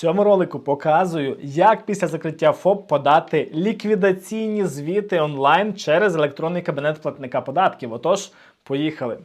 цьому ролику показую, як після закриття ФОП подати ліквідаційні звіти онлайн через електронний кабінет платника податків. Отож, поїхали.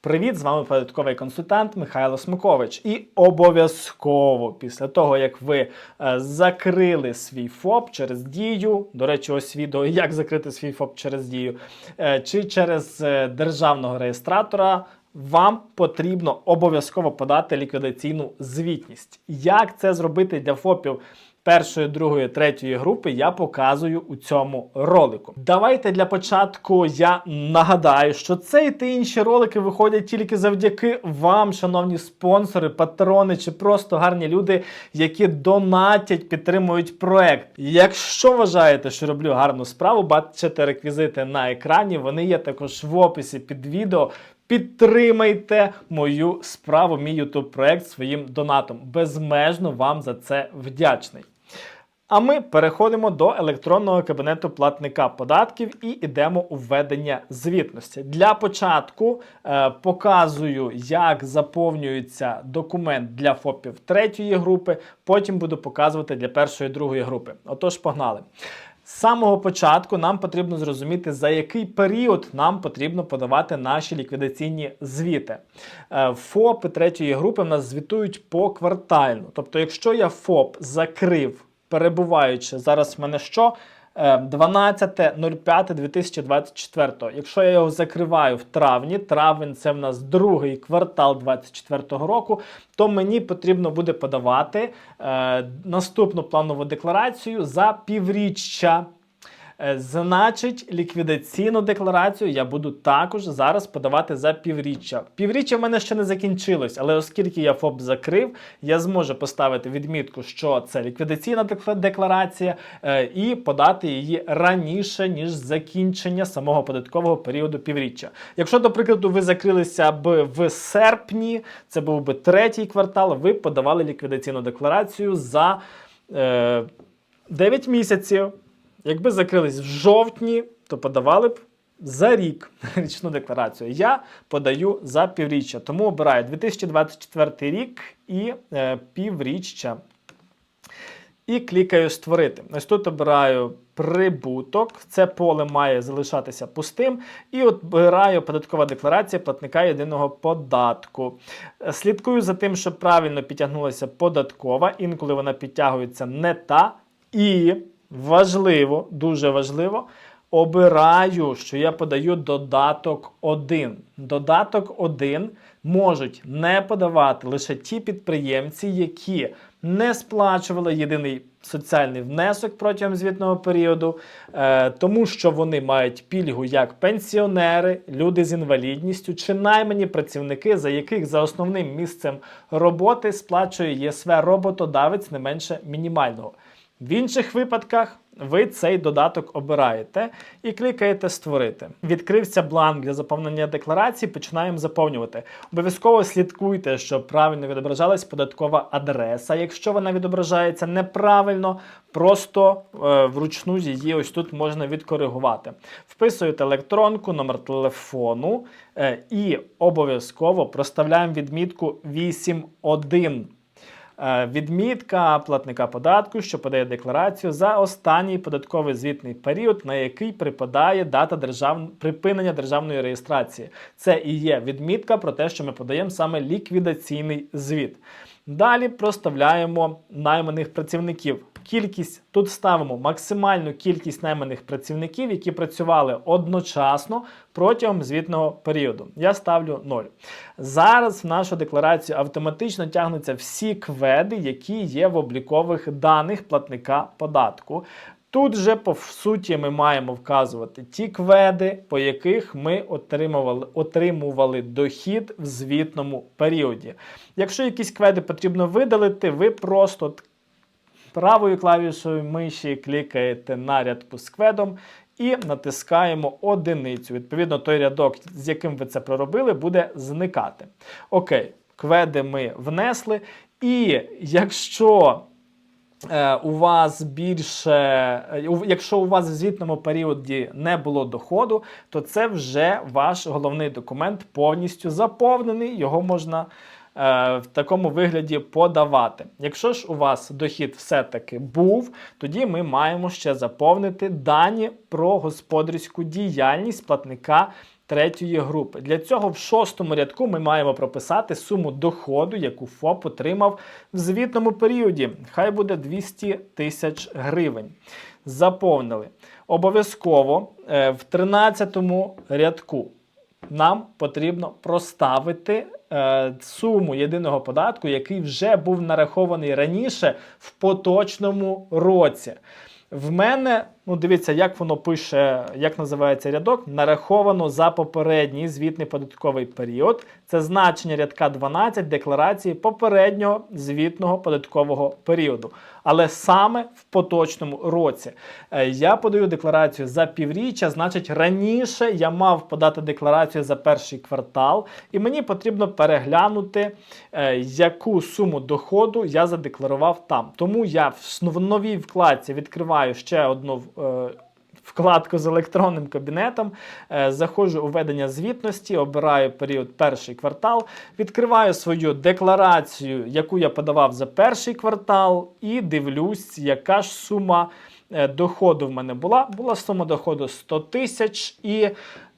Привіт, з вами податковий консультант Михайло Смикович. І обов'язково після того, як ви е, закрили свій ФОП через дію, до речі, ось відео, як закрити свій ФОП через дію, е, чи через е, державного реєстратора. Вам потрібно обов'язково подати ліквідаційну звітність. Як це зробити для ФОПів першої, другої, третьої групи, я показую у цьому ролику. Давайте для початку я нагадаю, що цей та інші ролики виходять тільки завдяки вам, шановні спонсори, патрони чи просто гарні люди, які донатять, підтримують проект. Якщо вважаєте, що роблю гарну справу, бачите реквізити на екрані. Вони є також в описі під відео. Підтримайте мою справу, мій YouTube проект своїм донатом. Безмежно вам за це вдячний. А ми переходимо до електронного кабінету платника податків і йдемо у введення звітності. Для початку е, показую, як заповнюється документ для ФОПів третьої групи. Потім буду показувати для першої другої групи. Отож, погнали. З самого початку нам потрібно зрозуміти, за який період нам потрібно подавати наші ліквідаційні звіти. Е, ФОПи третьої групи в нас звітують поквартально. Тобто, якщо я ФОП закрив, перебуваючи, зараз в мене що? Е, 12.05.2024. Якщо я його закриваю в травні, травень це в нас другий квартал 2024 року, то мені потрібно буде подавати е, наступну планову декларацію за півріччя. Е, Значить, ліквідаційну декларацію я буду також зараз подавати за півріччя. Півріччя в мене ще не закінчилось, але оскільки я ФОП закрив, я зможу поставити відмітку, що це ліквідаційна дек- декларація, е, і подати її раніше, ніж закінчення самого податкового періоду півріччя. Якщо, до прикладу, ви закрилися б в серпні, це був би третій квартал, ви подавали ліквідаційну декларацію за е, 9 місяців. Якби закрились в жовтні, то подавали б за рік річну декларацію. Я подаю за півріччя, тому обираю 2024 рік і е, півріччя. І клікаю Створити. Ось тут обираю прибуток. Це поле має залишатися пустим. І обираю податкова декларація платника єдиного податку. Слідкую за тим, щоб правильно підтягнулася податкова. Інколи вона підтягується не та. І важливо, дуже важливо, обираю, що я подаю додаток 1. Додаток 1 можуть не подавати лише ті підприємці, які не сплачували єдиний соціальний внесок протягом звітного періоду, е, тому що вони мають пільгу як пенсіонери, люди з інвалідністю чи наймані працівники, за яких за основним місцем роботи сплачує ЄСВ роботодавець не менше мінімального. В інших випадках ви цей додаток обираєте і клікаєте Створити. Відкрився бланк для заповнення декларації, починаємо заповнювати. Обов'язково слідкуйте, щоб правильно відображалась податкова адреса. Якщо вона відображається неправильно, просто е, вручну її ось тут можна відкоригувати. Вписуєте електронку, номер телефону е, і обов'язково проставляємо відмітку 8.1. Е, Відмітка платника податку, що подає декларацію за останній податковий звітний період, на який припадає дата держав... припинення державної реєстрації. Це і є відмітка про те, що ми подаємо саме ліквідаційний звіт. Далі проставляємо найманих працівників. Кількість тут ставимо максимальну кількість найманих працівників, які працювали одночасно протягом звітного періоду. Я ставлю 0. Зараз в нашу декларацію автоматично тягнуться всі кведи, які є в облікових даних платника податку. Тут же, по суті, ми маємо вказувати ті кведи, по яких ми отримували, отримували дохід в звітному періоді. Якщо якісь кведи потрібно видалити, ви просто правою клавішою миші клікаєте на рядку з кведом і натискаємо одиницю. Відповідно, той рядок, з яким ви це проробили, буде зникати. Окей, кведи ми внесли. І якщо е, у вас більше, е, якщо у вас в звітному періоді не було доходу, то це вже ваш головний документ повністю заповнений. Його можна в такому вигляді подавати. Якщо ж у вас дохід все-таки був, тоді ми маємо ще заповнити дані про господарську діяльність платника. Третьої групи. Для цього в шостому рядку ми маємо прописати суму доходу, яку ФОП отримав в звітному періоді. Хай буде 200 тисяч гривень. Заповнили. Обов'язково е, в 13 рядку нам потрібно проставити е, суму єдиного податку, який вже був нарахований раніше в поточному році. В мене, ну дивіться, як воно пише, як називається рядок, нараховано за попередній звітний податковий період. Це значення рядка 12 декларації попереднього звітного податкового періоду. Але саме в поточному році Е, я подаю декларацію за півріччя, значить, раніше я мав подати декларацію за перший квартал, і мені потрібно переглянути, е, яку суму доходу я задекларував там. Тому я в новій вкладці відкриваю ще одну. Е, Вкладку з електронним кабінетом, е, заходжу у ведення звітності, обираю період перший квартал, відкриваю свою декларацію, яку я подавав за перший квартал, і дивлюсь, яка ж сума е, доходу в мене була. Була сума доходу 100 тисяч і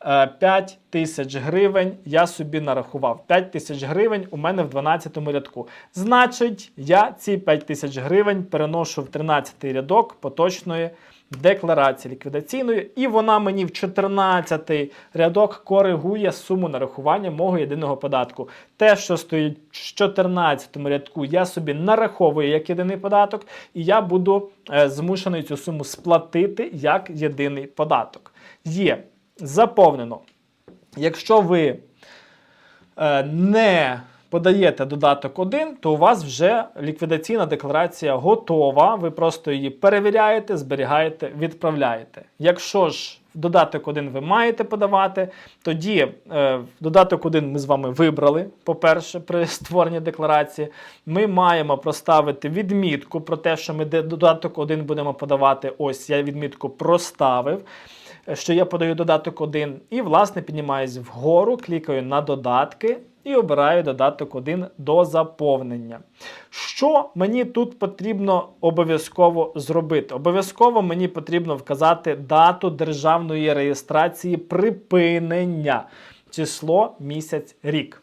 е, 5 тисяч гривень я собі нарахував. 5 тисяч гривень у мене в 12 рядку. Значить, я ці 5 тисяч гривень переношу в 13 рядок поточної декларації ліквідаційної, і вона мені в 14 рядок коригує суму нарахування мого єдиного податку. Те, що стоїть в 14 рядку, я собі нараховую як єдиний податок, і я буду е, змушений цю суму сплатити як єдиний податок. Є заповнено. Якщо ви е, не подаєте додаток 1, то у вас вже ліквідаційна декларація готова. Ви просто її перевіряєте, зберігаєте, відправляєте. Якщо ж додаток 1 ви маєте подавати, тоді е, додаток 1 ми з вами вибрали, по-перше, при створенні декларації. Ми маємо проставити відмітку про те, що ми додаток 1 будемо подавати. Ось я відмітку проставив що я подаю додаток 1, і, власне, піднімаюсь вгору, клікаю на додатки і обираю додаток 1 до заповнення. Що мені тут потрібно обов'язково зробити? Обов'язково мені потрібно вказати дату державної реєстрації припинення, число, місяць, рік.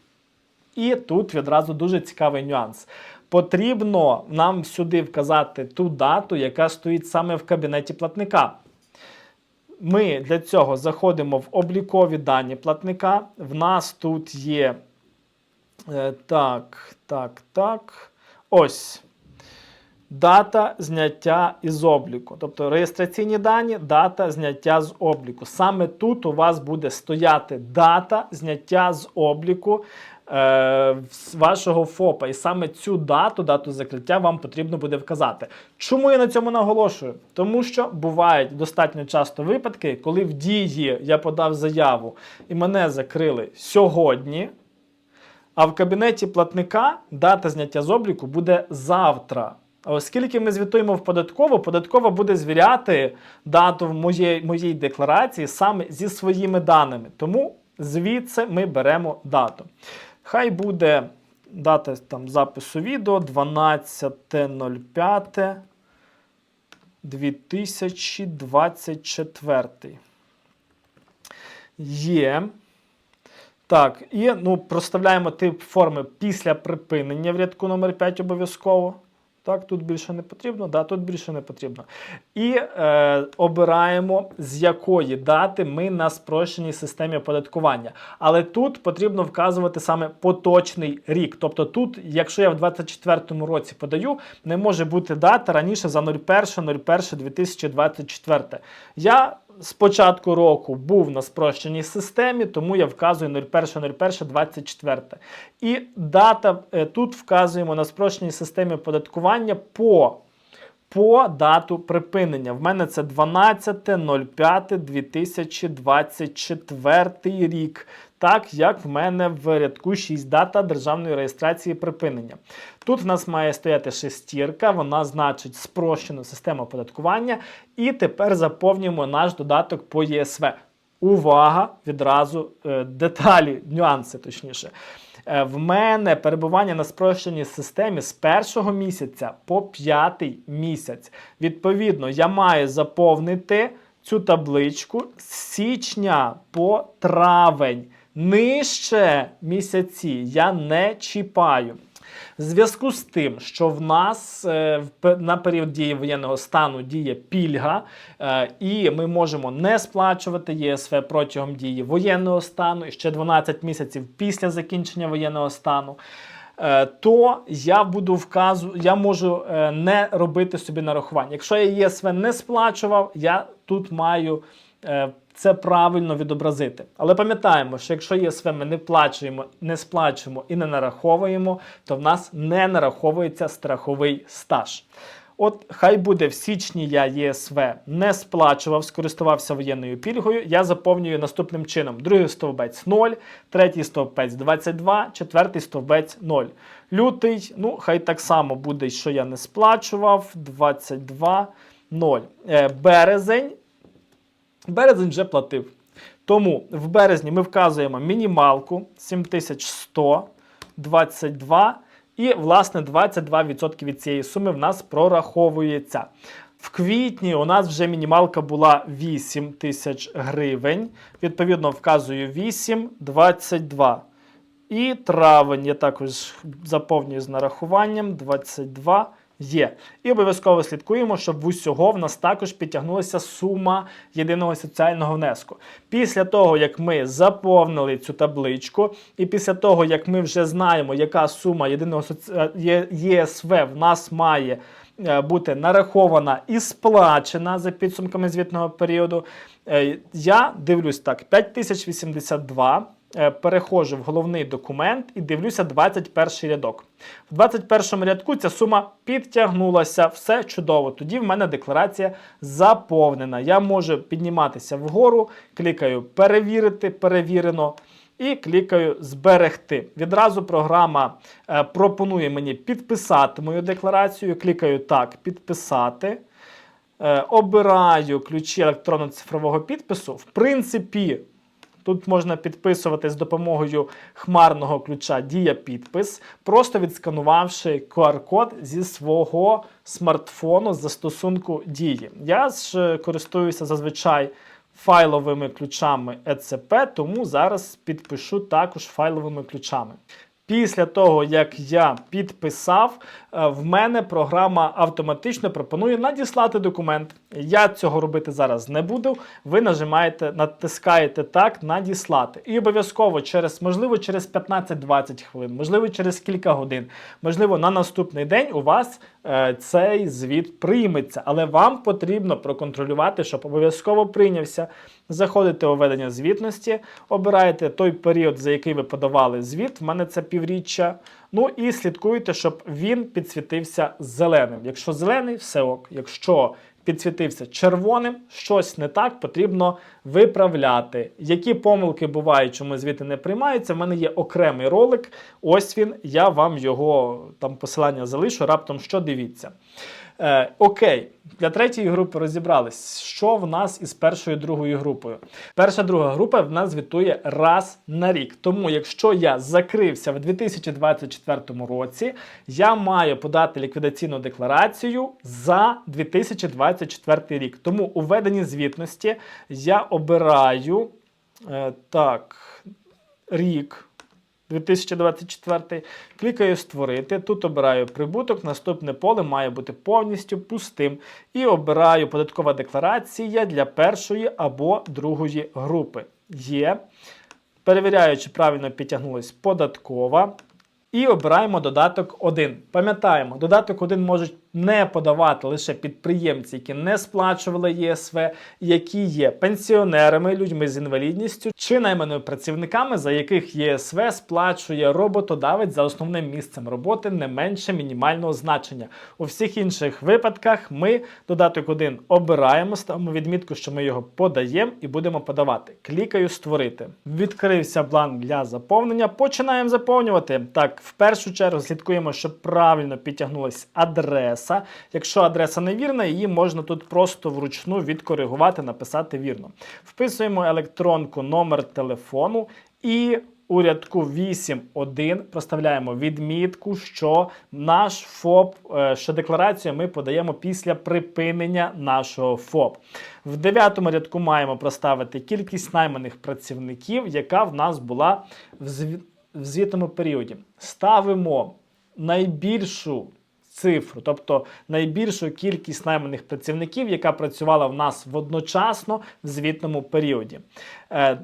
І тут відразу дуже цікавий нюанс. Потрібно нам сюди вказати ту дату, яка стоїть саме в кабінеті платника. Ми для цього заходимо в облікові дані платника. В нас тут є. Е, так, так, так. Ось. Дата зняття із обліку. Тобто реєстраційні дані, дата зняття з обліку. Саме тут у вас буде стояти дата зняття з обліку е, вашого ФОПа. І саме цю дату, дату закриття, вам потрібно буде вказати. Чому я на цьому наголошую? Тому що бувають достатньо часто випадки, коли в дії я подав заяву і мене закрили сьогодні. А в кабінеті платника дата зняття з обліку буде завтра. А оскільки ми звітуємо в податкову, податкова буде звіряти дату в моєї, моїй декларації саме зі своїми даними. Тому звідси ми беремо дату. Хай буде дата там, запису відео 12.05 2024. Є. Так, і ну, проставляємо тип форми після припинення в рядку номер 5 обов'язково. Так, тут більше не потрібно, да, тут більше не потрібно. І е, обираємо, з якої дати ми на спрощеній системі оподаткування. Але тут потрібно вказувати саме поточний рік. Тобто тут, якщо я в 2024 році подаю, не може бути дата раніше за 01.01.2024. Я з початку року був на спрощеній системі, тому я вказую 01.01.24. І дата е, тут вказуємо на спрощеній системі оподаткування по, по дату припинення. В мене це 12.05.2024 рік. Так як в мене в рядку 6 дата державної реєстрації припинення. Тут в нас має стояти шестірка, вона значить спрощену систему оподаткування. І тепер заповнюємо наш додаток по ЄСВ. увага, відразу е, деталі, нюанси точніше. Е, В мене перебування на спрощеній системі з першого місяця по п'ятий місяць. Відповідно, я маю заповнити цю табличку з січня по травень. Нижче місяці я не чіпаю. В зв'язку з тим, що в нас е, на період дії воєнного стану діє пільга, е, і ми можемо не сплачувати ЄСВ протягом дії воєнного стану і ще 12 місяців після закінчення воєнного стану. е, То я буду вказу, я можу е, не робити собі нарахування. Якщо я ЄСВ не сплачував, я тут маю е, це правильно відобразити. Але пам'ятаємо, що якщо ЄСВ ми не плачуємо, не сплачуємо і не нараховуємо, то в нас не нараховується страховий стаж. От хай буде в січні я ЄСВ не сплачував, скористувався воєнною пільгою. Я заповнюю наступним чином: другий стовбець 0, третій стовбець 22, четвертий стовбець 0. Лютий, ну хай так само буде, що я не сплачував. 22, 0. Е, березень. Березень вже платив. Тому в березні ми вказуємо мінімалку 7100, 22 і, власне, 22% від цієї суми в нас прораховується. В квітні у нас вже мінімалка була 8 тисяч гривень. Відповідно, вказую 8, 22. І травень я також заповнюю з нарахуванням 22 є. І обов'язково слідкуємо, щоб в усього в нас також підтягнулася сума єдиного соціального внеску. Після того, як ми заповнили цю табличку, і після того, як ми вже знаємо, яка сума єдиного соці... єСВ в нас має е, бути нарахована і сплачена за підсумками звітного періоду, е, я дивлюсь так: 5082. Е, Переходжу в головний документ і дивлюся 21 рядок. В 21 рядку ця сума підтягнулася, все чудово. Тоді в мене декларація заповнена. Я можу підніматися вгору, клікаю перевірити, перевірено. І клікаю зберегти. Відразу програма е, пропонує мені підписати мою декларацію. Клікаю так, підписати. Е, обираю ключі електронно-цифрового підпису. В принципі, тут можна підписувати з допомогою хмарного ключа Дія підпис, просто відсканувавши QR-код зі свого смартфону з застосунку дії. Я ж е, користуюся зазвичай файловими ключами ЕЦП, тому зараз підпишу також файловими ключами. Після того, як я підписав, е, в мене програма автоматично пропонує надіслати документ. Я цього робити зараз не буду. Ви нажимаєте, натискаєте так, надіслати. І обов'язково через, можливо, через 15-20 хвилин, можливо, через кілька годин, можливо, на наступний день у вас цей звіт прийметься. Але вам потрібно проконтролювати, щоб обов'язково прийнявся. Заходите у ведення звітності, обираєте той період, за який ви подавали звіт. В мене це півріччя. Ну і слідкуйте, щоб він підсвітився зеленим. Якщо зелений, все ок. Якщо підсвітився червоним, щось не так, потрібно виправляти. Які помилки бувають, чому звіти не приймаються? В мене є окремий ролик. Ось він. Я вам його там посилання залишу. Раптом що дивіться. Е, окей, для третьої групи розібрались, що в нас із першою другою групою. Перша друга група в нас звітує раз на рік. Тому, якщо я закрився в 2024 році, я маю подати ліквідаційну декларацію за 2024 рік. Тому у веденні звітності я обираю е, так, рік. 2024. Клікаю Створити. Тут обираю прибуток. Наступне поле має бути повністю пустим. І обираю податкова декларація для першої або другої групи. Є. Перевіряю, чи правильно підтягнулась податкова. І обираємо додаток 1. Пам'ятаємо, додаток 1 можуть не подавати лише підприємці, які не сплачували ЄСВ, які є пенсіонерами, людьми з інвалідністю чи найманими працівниками, за яких ЄСВ сплачує роботодавець за основним місцем роботи не менше мінімального значення. У всіх інших випадках ми додаток 1 обираємо, ставимо відмітку, що ми його подаємо і будемо подавати. Клікаю Створити. Відкрився бланк для заповнення. Починаємо заповнювати. Так, в першу чергу слідкуємо, щоб правильно підтягнулася адреса. Адреса. Якщо адреса невірна, її можна тут просто вручну відкоригувати, написати вірно. Вписуємо електронку, номер телефону і у рядку 8.1 проставляємо відмітку, що наш ФОП, е, що декларацію ми подаємо після припинення нашого ФОП. В дев'ятому рядку маємо проставити кількість найманих працівників, яка в нас була в звітному періоді. Ставимо найбільшу цифру, тобто найбільшу кількість найманих працівників, яка працювала в нас водночасно в звітному періоді. Е,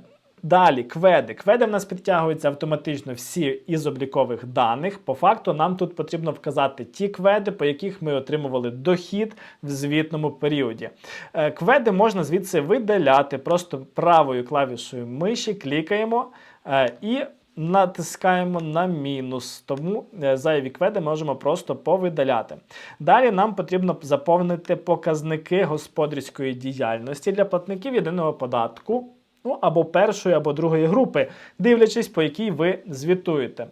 Далі, кведи. Кведи в нас підтягуються автоматично всі із облікових даних. По факту, нам тут потрібно вказати ті кведи, по яких ми отримували дохід в звітному періоді. Е, Кведи можна звідси видаляти, просто правою клавішою миші клікаємо е, і натискаємо на мінус. Тому е, зайві кведи можемо просто повидаляти. Далі нам потрібно заповнити показники господарської діяльності для платників єдиного податку ну або першої, або другої групи, дивлячись, по якій ви звітуєте.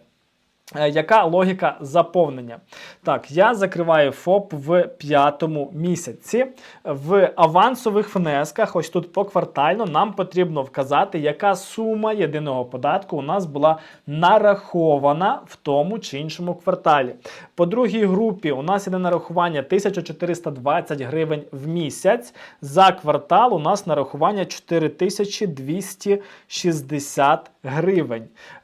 Е, Яка логіка заповнення? Так, я закриваю ФОП в п'ятому місяці. В авансових внесках, ось тут поквартально, нам потрібно вказати, яка сума єдиного податку у нас була нарахована в тому чи іншому кварталі. По другій групі у нас іде нарахування 1420 гривень в місяць. За квартал у нас нарахування 4260 гривень.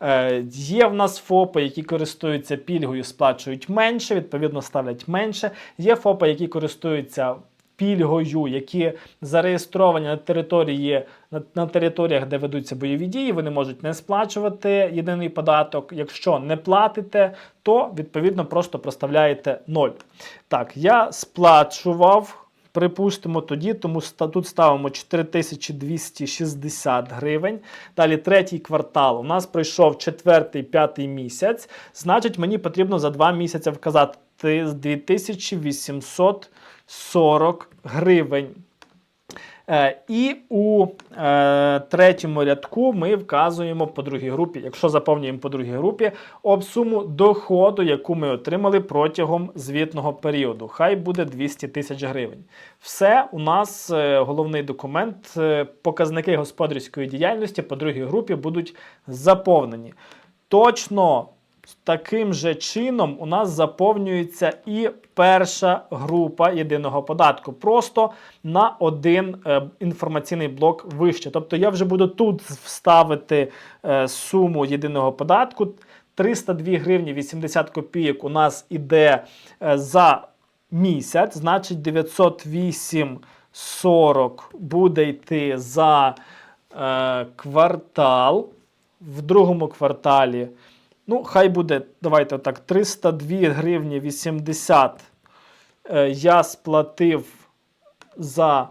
Е, є в нас ФОПи, які користуються пільгою, сплачують менше, відповідно ставлять менше. Є ФОПи, які користуються пільгою, які зареєстровані на території на, на територіях, де ведуться бойові дії, вони можуть не сплачувати єдиний податок. Якщо не платите, то відповідно просто проставляєте 0. Так, я сплачував. Припустимо тоді, тому тут ставимо 4260 гривень. Далі третій квартал. У нас пройшов четвертий, п'ятий місяць. Значить, мені потрібно за два місяці вказати 2840 гривень. Е, і у е, третьому рядку ми вказуємо по другій групі, якщо заповнюємо по другій групі, обсуму доходу, яку ми отримали протягом звітного періоду. Хай буде 200 тисяч гривень. Все у нас е, головний документ, показники господарської діяльності по другій групі будуть заповнені. Точно таким же чином у нас заповнюється і перша група єдиного податку. Просто на один е, інформаційний блок вище. Тобто я вже буду тут вставити е, суму єдиного податку. 302 гривні 80 копійок у нас іде е, за місяць, значить 908,40 буде йти за е, квартал. В другому кварталі Ну, хай буде, давайте так, 302 гривні 80 е, я сплатив за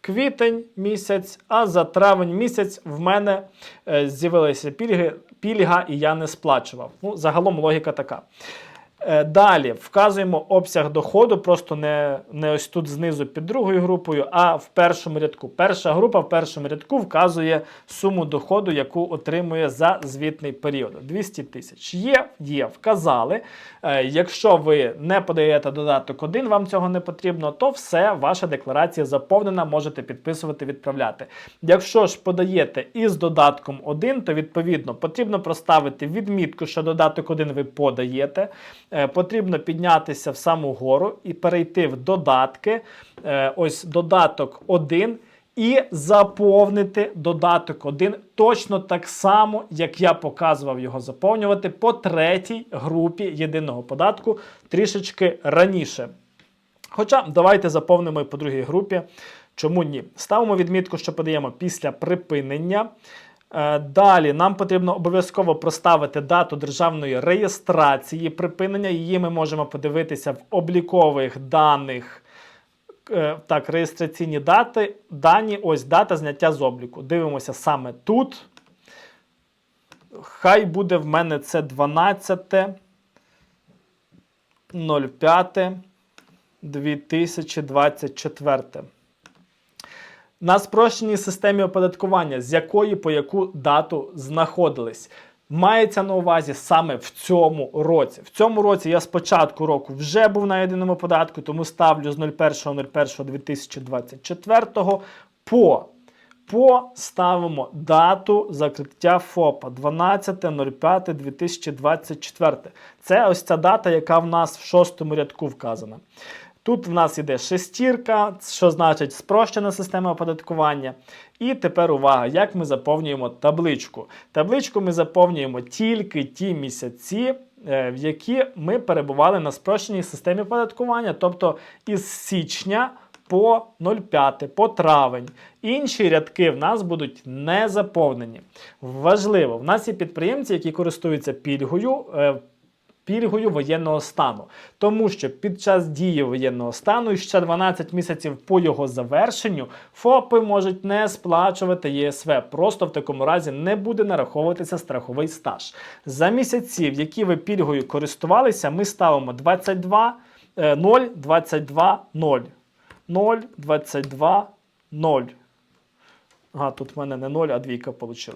квітень місяць, а за травень місяць в мене е, з'явилися пільги, пільга і я не сплачував. Ну, загалом логіка така. Е, Далі вказуємо обсяг доходу, просто не, не ось тут знизу під другою групою, а в першому рядку. Перша група в першому рядку вказує суму доходу, яку отримує за звітний період. 200 тисяч. Є, є, вказали. Е, Якщо ви не подаєте додаток 1, вам цього не потрібно, то все, ваша декларація заповнена, можете підписувати, відправляти. Якщо ж подаєте із додатком 1, то відповідно потрібно проставити відмітку, що додаток 1 ви подаєте. Е, Потрібно піднятися в саму гору і перейти в додатки. Е, Ось додаток 1. І заповнити додаток 1 точно так само, як я показував його заповнювати по третій групі єдиного податку трішечки раніше. Хоча давайте заповнимо і по другій групі. Чому ні? Ставимо відмітку, що подаємо після припинення. Е, Далі нам потрібно обов'язково проставити дату державної реєстрації припинення. Її ми можемо подивитися в облікових даних. Е, Так, реєстраційні дати. Дані, ось дата зняття з обліку. Дивимося саме тут. Хай буде в мене це 12 05 2024. На спрощеній системі оподаткування, з якої по яку дату знаходились. Мається на увазі саме в цьому році. В цьому році я з початку року вже був на єдиному податку, тому ставлю з 01.01.2024 по по ставимо дату закриття ФОПа 12.05.2024. Це ось ця дата, яка в нас в шостому рядку вказана. Тут в нас іде шестірка, що значить спрощена система оподаткування. І тепер увага, як ми заповнюємо табличку. Табличку ми заповнюємо тільки ті місяці, е, в які ми перебували на спрощеній системі оподаткування, тобто із січня по 0,5, по травень. Інші рядки в нас будуть не заповнені. Важливо, в нас є підприємці, які користуються пільгою. Пільгою воєнного стану, тому що під час дії воєнного стану і ще 12 місяців по його завершенню ФОПи можуть не сплачувати єСВ. Просто в такому разі не буде нараховуватися страховий стаж. За місяці, в які ви пільгою користувалися, ми ставимо 22 е, 0, 22 0. 0, 22, 0. Ага, тут в мене не 0, а двійка вийшла.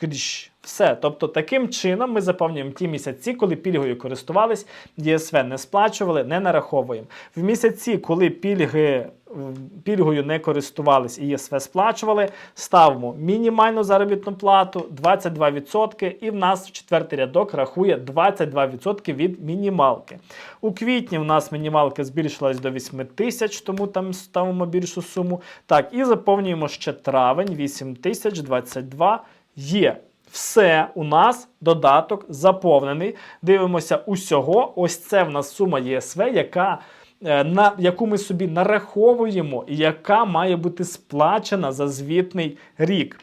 Кріщ. Все. Тобто, таким чином ми заповнюємо ті місяці, коли пільгою користувались, ЄСВ не сплачували, не нараховуємо. В місяці, коли пільги, пільгою не користувались і ЄСВ сплачували, ставимо мінімальну заробітну плату 22%, і в нас в четвертий рядок рахує 22% від мінімалки. У квітні в нас мінімалка збільшилась до 8 тисяч, тому там ставимо більшу суму. Так, і заповнюємо ще травень 8 тисяч 22 є. Все, у нас додаток заповнений. Дивимося усього. Ось це в нас сума ЄСВ, яка, е, на, яку ми собі нараховуємо, і яка має бути сплачена за звітний рік.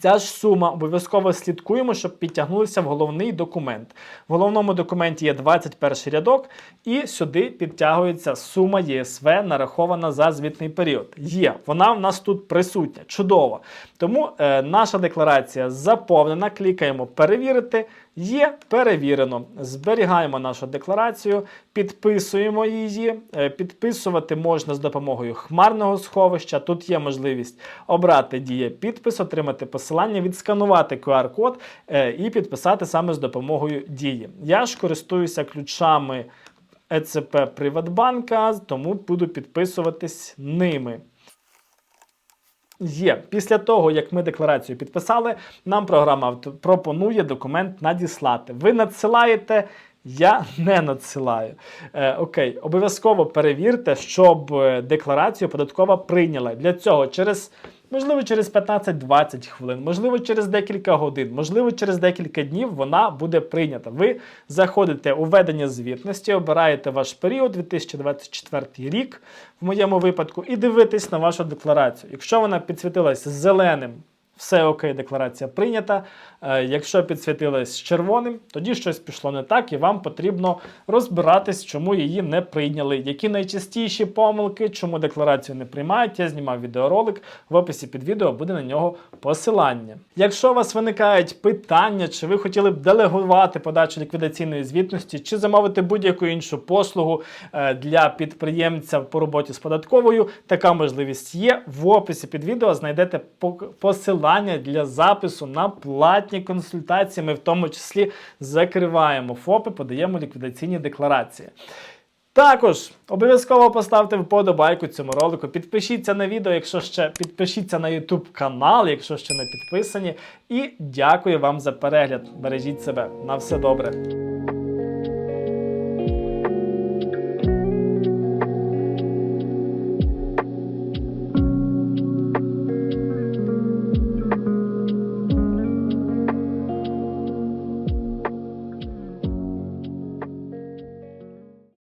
Ця ж сума обов'язково слідкуємо, щоб підтягнулися в головний документ. В головному документі є 21 рядок, і сюди підтягується сума ЄСВ, нарахована за звітний період. Є, вона в нас тут присутня. Чудово. Тому е, наша декларація заповнена. Клікаємо перевірити. Є перевірено. Зберігаємо нашу декларацію, підписуємо її. Е, Підписувати можна з допомогою хмарного сховища. Тут є можливість обрати діє підпис, отримати посилання, відсканувати QR-код е, і підписати саме з допомогою дії. Я ж користуюся ключами ЕЦП Приватбанка, тому буду підписуватись ними. Є. Після того, як ми декларацію підписали, нам програма пропонує документ надіслати. Ви надсилаєте, я не надсилаю. Е, окей, обов'язково перевірте, щоб е, декларацію податкова прийняла. Для цього через. Можливо, через 15-20 хвилин, можливо, через декілька годин, можливо, через декілька днів вона буде прийнята. Ви заходите у ведення звітності, обираєте ваш період 2024 рік, в моєму випадку, і дивитесь на вашу декларацію. Якщо вона підсвітилася зеленим, все окей, декларація прийнята. Е, якщо підсвітилась червоним, тоді щось пішло не так, і вам потрібно розбиратись, чому її не прийняли. Які найчастіші помилки, чому декларацію не приймають. Я знімав відеоролик. В описі під відео буде на нього посилання. Якщо у вас виникають питання, чи ви хотіли б делегувати подачу ліквідаційної звітності, чи замовити будь-яку іншу послугу е, для підприємця по роботі з податковою, така можливість є. В описі під відео знайдете пок- посилання для запису на платні консультації. Ми в тому числі закриваємо ФОПи, подаємо ліквідаційні декларації. Також обов'язково поставте вподобайку цьому ролику. Підпишіться на відео, якщо ще підпишіться на YouTube канал, якщо ще не підписані. І дякую вам за перегляд. Бережіть себе. На все добре.